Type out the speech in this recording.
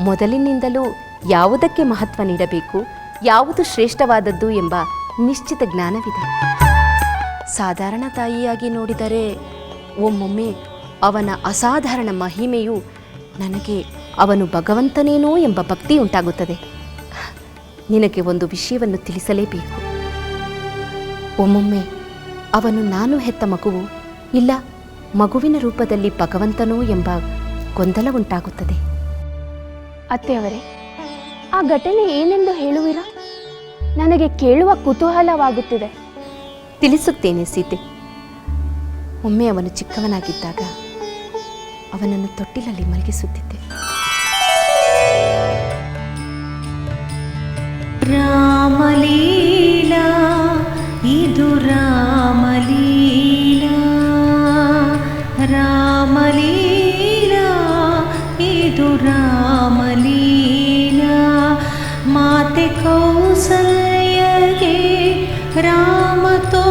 ಮೊದಲಿನಿಂದಲೂ ಯಾವುದಕ್ಕೆ ಮಹತ್ವ ನೀಡಬೇಕು, ಯಾವುದು ಶ್ರೇಷ್ಠವಾದದ್ದು ಎಂಬ ನಿಶ್ಚಿತ ಜ್ಞಾನವಿದೆ. ಸಾಧಾರಣ ತಾಯಿಯಾಗಿ ನೋಡಿದರೆ ಒಮ್ಮೊಮ್ಮೆ ಅವನ ಅಸಾಧಾರಣ ಮಹಿಮೆಯು ನನಗೆ ಅವನು ಭಗವಂತನೇನೋ ಎಂಬ ಭಕ್ತಿ ಉಂಟಾಗುತ್ತದೆ. ನಿನಗೆ ಒಂದು ವಿಷಯವನ್ನು ತಿಳಿಸಲೇಬೇಕು. ಒಮ್ಮೊಮ್ಮೆ ಅವನು ನಾನು ಹೆತ್ತ ಮಗುವು, ಇಲ್ಲ ಮಗುವಿನ ರೂಪದಲ್ಲಿ ಭಗವಂತನೋ ಎಂಬ ಗೊಂದಲ ಉಂಟಾಗುತ್ತದೆ. ಅತ್ತೆಯವರೇ ಆ ಘಟನೆ ಏನೆಂದು ಹೇಳುವಿರಾ? ನನಗೆ ಕೇಳುವ ಕುತೂಹಲವಾಗುತ್ತಿದೆ. ತಿಳಿಸುತ್ತೇನೆ ಸೀತೆ. ಒಮ್ಮೆ ಅವನು ಚಿಕ್ಕವನಾಗಿದ್ದಾಗ ಅವನನ್ನು ತೊಟ್ಟಿಲಲ್ಲಿ ಮಲಗಿಸುತ್ತಿದ್ದೆ. ರಾಮಲೀಲಾ ಇದು ರಾಮಲೀಲಾ. ರಾಮಲೀಲಾ कोसे राम तु